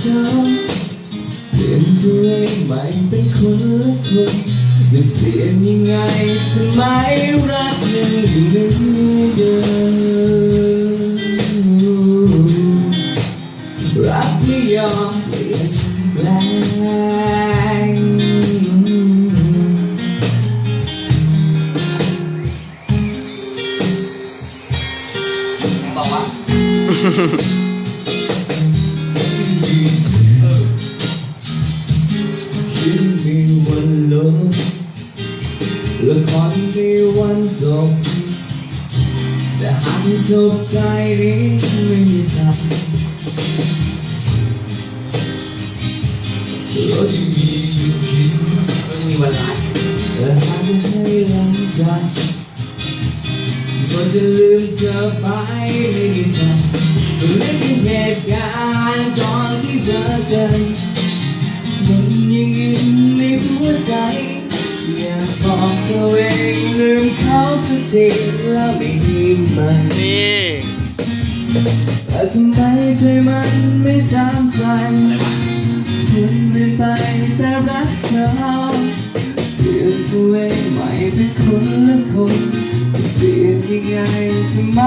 เธอเปลี่ยนตัวเองใหม่เป็นคนละคนจะเปลี่ยนยังไงสมัยรักยังอยู่เหมือนเดิมรักไม่ยอมเปลี่ยนแปลงต่อวะ ละครมีวันจบแต่หากจบใจนี้ไม่มีทางเราจะมีอยู่คิดก็จะมีวันร้าและหากจะให้หลังใจก็จะลืมเธอไปไม่มีทางก็นึกถึงเหตุการณ์ตอนที่เจอกันมันยังอยู่ในหัวใจ เขาสักทีแล้วไม่มีมันนี่แต่ทำไมใจมันไม่ตามใจอะไรวะมันไม่ไปแต่รักเธอเปลี่ยนตัวเองใหม่เป็นคนละคนเปลี่ยนยังไงทำไม